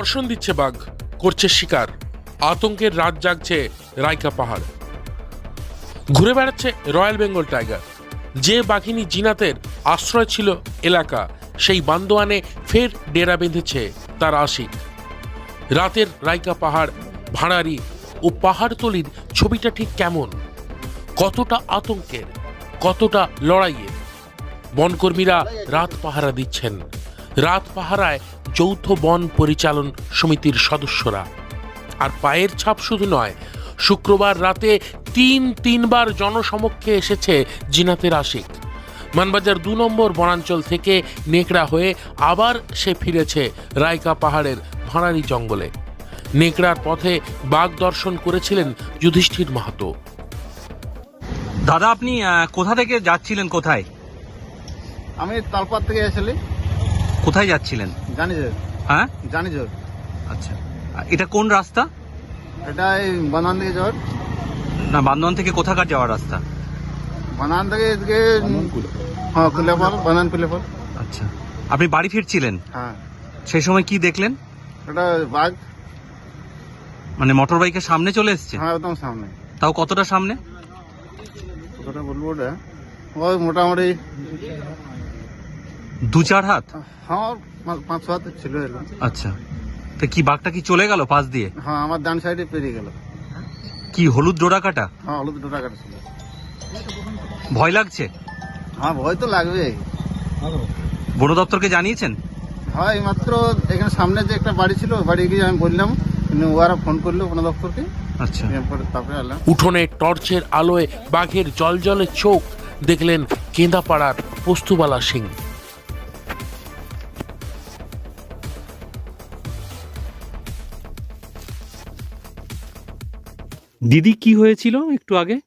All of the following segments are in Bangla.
দর্শন দিচ্ছে বাঘ, করছে শিকার। আতঙ্কের রাত জাগছে রাইকা পাহাড়। ঘুরে বেড়াচ্ছে রয়্যাল বেঙ্গল টাইগার। যে বাঘিনী জিনাতের আশ্রয় ছিল এলাকা, সেই বান্দোয়ানে ফের ডেরা বেঁধেছে তার আশিক। রাতের রাইকা পাহাড়, ভাঁড়ারি ও পাহাড়তলির ছবিটা ঠিক কেমন? কতটা আতঙ্কের, কতটা লড়াইয়ের? বনকর্মীরা রাত পাহারা দিচ্ছেন। রাত পাহারায় যৌথ বন পরিচালন সমিতির সদস্যরা। আর পায়ের ছাপ শুধু নয় শুক্রবার রাতে তিন তিনবার জনসমক্ষে এসেছে জিনাতের আশিক মানবাজার দু নম্বর বনাঞ্চল থেকে নেকড়া হয়ে আবার সে ফিরেছে রায়কা পাহাড়ের ভাঁড়ারি জঙ্গলে। নেকড়ার পথে বাঘ দর্শন করেছিলেন যুধিষ্ঠির মাহাতো। দাদা আপনি কোথা থেকে যাচ্ছিলেন কোথায়? আমি তালপাত থেকে এসেছি। কোথায় যাচ্ছিলেন? জানি যে হ্যাঁ? জানি যে আচ্ছা। এটা কোন রাস্তা? এটা এই বানান থেকে যাওয়ার। না বান্দন থেকে কোথাকার যাওয়ার রাস্তা? বানান থেকে এদিকে হ্যাঁ কুলেফল বানান কুলেফল আচ্ছা। আপনি বাড়ি ফিরছিলেন? হ্যাঁ। সেই সময় কি দেখলেন? এটা বাঘ। মানে মোটর বাইকের সামনে চলে এসছে? হ্যাঁ একদম সামনে। তাও কতটা সামনে? কতটা বলব ওটা? ওই মোটামুটি দু চার হাত? হ্যাঁ পাঁচ- পাঁচ ছ হাত ছিল এরকম আচ্ছা। তো কি বাঘটা কি চলে গেল পাশ দিয়ে? হ্যাঁ আমার ডান সাইডে পেরিয়ে গেল। কি হলুদ ডোরা কাটা? হ্যাঁ হলুদ ডোটা কাটা ছিল। ভয় লাগছে? হ্যাঁ ভয় তো লাগবে। বন দপ্তরকে জানিয়েছেন? হ্যাঁ এই মাত্র এখানে সামনে যে একটা বাড়ি ছিল বাড়ি গিয়ে আমি বললাম কিন্তু ওরা ফোন করল বন দপ্তরকে। আচ্ছা। এরপরে তারপরে এলাম উঠোনে টর্চের আলোয় বাঘের জলজলে চোখ দেখলেন কেন্দাপাড়ার পোস্তুবালা সিং। দিদি কি হয়েছিল একটু আগে?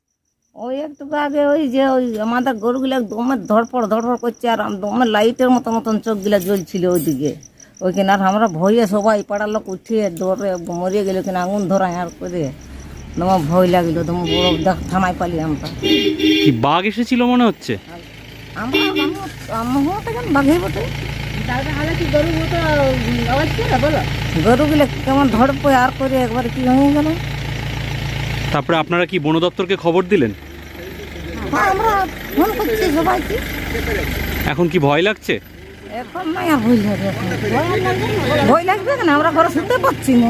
ওই একটু আগে ওই যে ওই আমাদের গরুগুলো দমে ধরপড় ধরপড় করছে আর দমে লাইটের মতো মতন চোখগুলো জ্বলছিল ওইদিকে। ওইখানে আর আমরা ভয়ে সবাই পাড়ার লোক উঠিয়ে দৌড়ে মরিয়ে গেল কিনা আগুন ধরায় আর করে। তোমার ভয় লাগল তোমার বড় দেখ- থানায় পালি আমরা। কি বাঘ এসেছিল মনে হচ্ছে? আমরা কেন বাঘে বটে? গরুগুলো কেমন ধরপে আর করে একবার কি হয়ে গেল? তারপরে আপনারা কি বন দপ্তরকে খবর দিলেন? হ্যাঁ, আমরা ফোন করছি সবাইকে। এখন কি ভয় লাগছে? এখন ভয় লাগবে না। ভয় লাগবে কেন আমরা ঘরে শুতে পাচ্ছি না।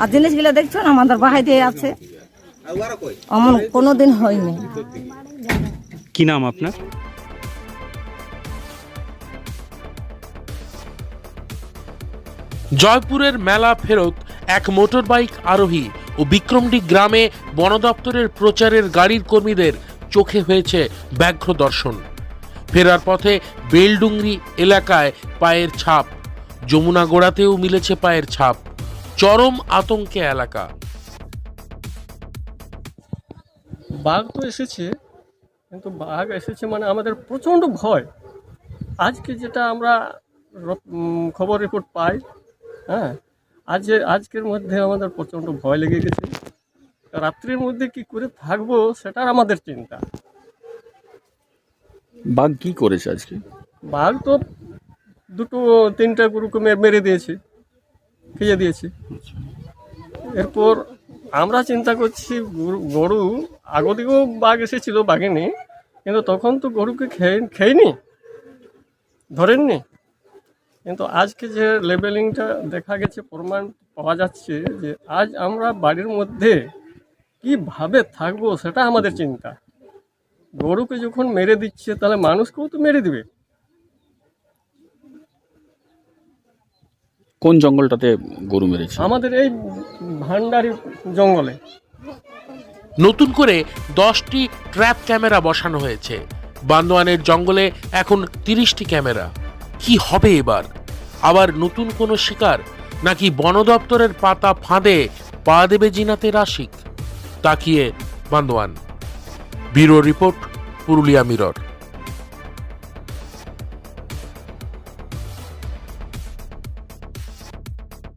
আর জিনিসগুলো দেখছ না আমাদের বাহাই দিয়ে আছে। এমন কোনোদিন হয়নি। কি নাম আপনার? জয়পুরের মেলা ফেরত এক মোটর বাইক আরোহী ও বিক্রমডি গ্রামে বন দপ্তরের প্রচারের গাড়ির কর্মীদের চোখে হয়েছে ব্যাঘ্র দর্শন। ফেরার পথে বেলডুংরি এলাকায় পায়ের ছাপ, যমুনা গোড়াতেও মিলেছে পায়ের ছাপ, চরম আতঙ্কে এলাকা। বাঘ তো এসেছে, কিন্তু বাঘ এসেছে মানে আমাদের প্রচণ্ড ভয়। আজকে যেটা আমরা খবর রিপোর্ট পাই হ্যাঁ আজ আজকের মধ্যে আমাদের প্রচণ্ড ভয় লেগে গেছে। রাত্রির মধ্যে কি করে থাকব সেটার আমাদের চিন্তা। বাঘ কি করেছে আজকে? বাঘ তো দুটো তিনটা গরুকে মেরে দিয়েছে খেয়ে দিয়েছে। এরপর আমরা চিন্তা করছি গরু- গরু আগো দিকেও বাঘ এসেছিল বাঘেনি কিন্তু তখন তো গরুকে খেয়ে খেয়নি ধরেননি। কিন্তু আজকে যে লেবেলিংটা দেখা গেছে প্রমাণ পাওয়া যাচ্ছে যে আজ আমরা বাড়ির মধ্যে কীভাবে থাকব সেটা আমাদের চিন্তা। গরুকে যখন মেরে দিচ্ছে তাহলে মানুষকেও তো মেরে দিবে। কোন জঙ্গলটাতে গরু মেরেছে? আমাদের এই ভান্ডারি জঙ্গলে। নতুন করে দশটি ট্র্যাপ ক্যামেরা বসানো হয়েছে। বান্দোয়ানের জঙ্গলে এখন তিরিশটি ক্যামেরা। কি হবে এবার? আবার নতুন কোনো শিকার? নাকি বন দপ্তরের পাতা ফাঁদে পা দেবে জিনাতে রাশিক? তাকিয়ে, Bandwan. Bureau report, Purulia mirror.